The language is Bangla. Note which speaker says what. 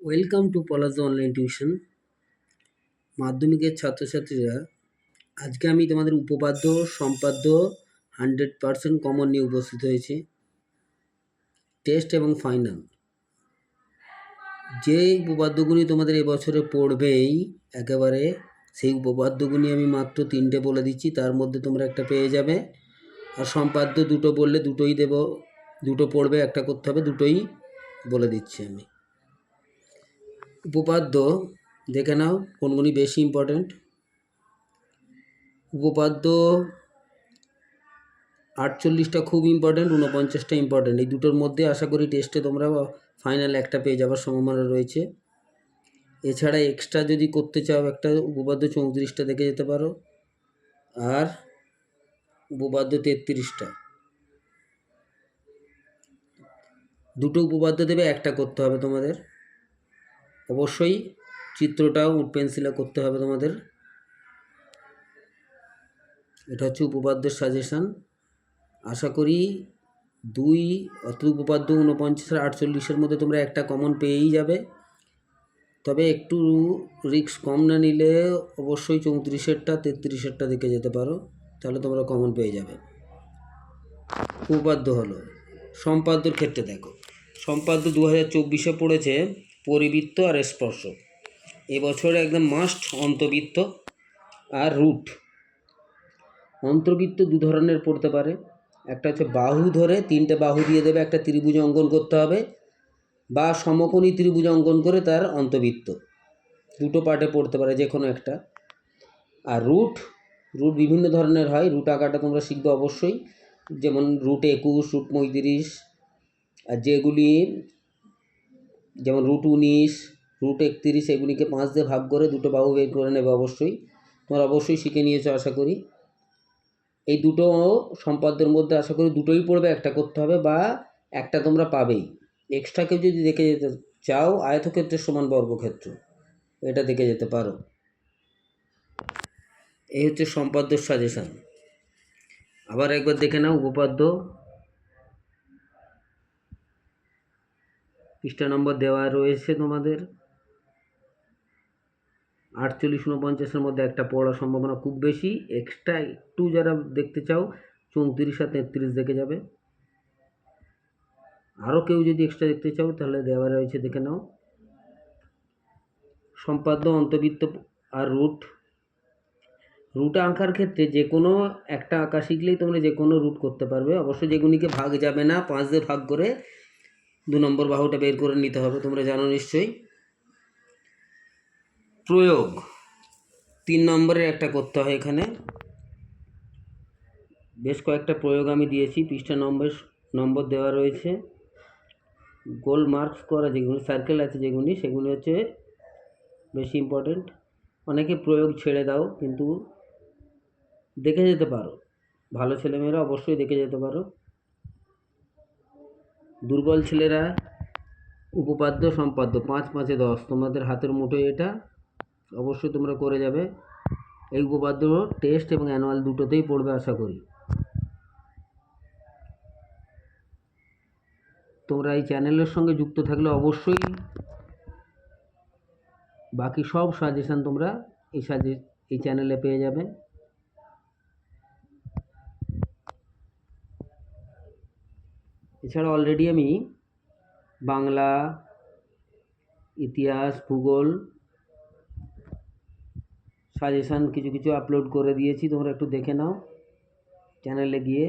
Speaker 1: Welcome to Palash online tuition মাধ্যমিকের ছাত্রছাত্রীরা, আজকে আমি তোমাদের উপপাদ্য, সম্পাদ্য হান্ড্রেড পারসেন্ট কমন নিয়ে উপস্থিত হয়েছি। টেস্ট এবং ফাইনাল যে উপপাদ্যগুলি তোমাদের এবছরে পড়বেই, একেবারে সেই উপপাদ্যগুলি আমি মাত্র তিনটে বলে দিচ্ছি, তার মধ্যে তোমরা একটা পেয়ে যাবে। আর সম্পাদ্য দুটো বললে দুটোই দেব, দুটো পড়বে, একটা করতে হবে, দুটোই বলে দিচ্ছি আমি। উপপাদ্য দেখে নাও, কোনগুলি বেশি ইম্পর্ট্যান্ট উপপাদ্য আটচল্লিশটা খুব ইম্পর্ট্যান্ট উনপঞ্চাশটা ইম্পর্ট্যান্ট এই দুটোর মধ্যে আশা করি টেস্টে তোমরা ফাইনাল একটা পেয়ে যাওয়ার সম্ভাবনা রয়েছে। এছাড়া এক্সট্রা যদি করতে চাও, একটা উপপাদ্য চৌত্রিশটা দেখে যেতে পারো। আর উপপাদ্য তেত্রিশটা। দুটো উপপাদ্য দেবে, একটা করতে হবে তোমাদের। অবশ্যই চিত্রটাও উড পেন্সিলে করতে হবে তোমাদের। এটা হচ্ছে উপপাদ্যের সাজেশান আশা করি দুই অত উপপাদ্য উনপঞ্চাশ আর আটচল্লিশের মধ্যে তোমরা একটা কমন পেয়েই যাবে। তবে একটু রিক্স কম না নিলে অবশ্যই চৌত্রিশেরটা, তেত্রিশেরটা দিকে যেতে পারো, তাহলে তোমরা কমন পেয়ে যাবে। উপপাদ্য হলো, সম্পাদ্যর ক্ষেত্রে দেখো, সম্পাদ্য দু হাজার চব্বিশে পড়েছে পরিবৃত্ত আর স্পর্শ এবছরে একদম মাস্ট অন্তবৃত্ত আর রুট অন্তর্বৃত্ত দু ধরনের পড়তে পারে। একটা হচ্ছে বাহু ধরে তিনটে বাহু দিয়ে দেবে, একটা ত্রিভুজ অঙ্কন করতে হবে বা সমকোণী ত্রিভুজ অঙ্কন করে তার অন্তবৃত্ত দুটো পার্টে পড়তে পারে যে কোনো একটা। আর রুট রুট বিভিন্ন ধরনের হয়। রুট আঁকাটা তোমরা শিখবে অবশ্যই। যেমন রুট একুশ রুট পঁয়ত্রিশ, আর যেগুলি যেমন রুট উনিশ রুট একত্রিশ এগুলিকে পাঁচ দিয়ে ভাগ করে দুটো বাহু বের করে নেবে অবশ্যই। তোমরা অবশ্যই শিখে নিয়েছো, আশা করি। এই দুটো সম্পাদ্যের মধ্যে আশা করি দুটোই পড়বে, একটা করতে হবে বা একটা তোমরা পাবেই। এক্সট্রা কেউ যদি দেখে যেতে চাও, আয়তক্ষেত্রের সমান বর্গক্ষেত্র। এটা দেখে যেতে পারো। এই হচ্ছে সম্পাদ্যর সাজেশান আবার একবার দেখে নাও, উপপাদ্য। পৃষ্ঠা নম্বর দেওয়া রয়েছে তোমাদের। আটচল্লিশ উনপঞ্চাশের মধ্যে একটা পড়ার সম্ভাবনা খুব বেশি। এক্সট্রা একটু যারা দেখতে চাও, চৌত্রিশ আর তেত্রিশ দেখে যাবে। আরও কেউ যদি এক্সট্রা দেখতে চাও, তাহলে দেওয়া রয়েছে দেখে নাও। সম্পাদ্য অন্তবৃত্ত আর রুট। রুট আঁকার ক্ষেত্রে যে কোনো একটা আঁকা শিখলেই তোমরা যে কোনো রুট করতে পারবে। অবশ্য যেগুলিকে ভাগ যাবে না, পাঁচ দিয়ে ভাগ করে দু নম্বর বাহুটা বের করে নিতে হবে, তোমরা জানো নিশ্চয়ই। প্রয়োগ। তিন নম্বরের একটা করতে হয় এখানে। বেশ কয়েকটা প্রয়োগ আমি দিয়েছি, পৃষ্ঠা নম্বর নম্বর দেওয়া রয়েছে। গোল মার্কস করা যেগুলি সার্কেল আছে যেগুলি, সেগুলি হচ্ছে বেশি ইম্পর্টেন্ট অনেকে প্রয়োগ ছেড়ে দাও, কিন্তু দেখে যেতে পারো। ভালো ছেলেমেয়েরা অবশ্যই দেখে যেতে পারো। দুর্বল ছেলেরা উপপাদ্য সম্পাদ্য, পাঁচ পাঁচে দশ। তোমাদের হাতের মুঠোয় এটা। অবশ্যই তোমরা করে যাবে। এই উপপাদ্য টেস্ট এবং অ্যানুয়াল দুটোতেই পড়বে, আশা করি। তোমরা এই চ্যানেলের সঙ্গে যুক্ত থাকলে অবশ্যই বাকি সব সাজেশান তোমরা এই সাজে এই চ্যানেলে পেয়ে যাবে। এছাড়া অলরেডি আমি বাংলা, ইতিহাস, ভূগোল সাজেশান কিছু কিছু আপলোড করে দিয়েছি, তোমরা একটু দেখে নাও চ্যানেলে গিয়ে।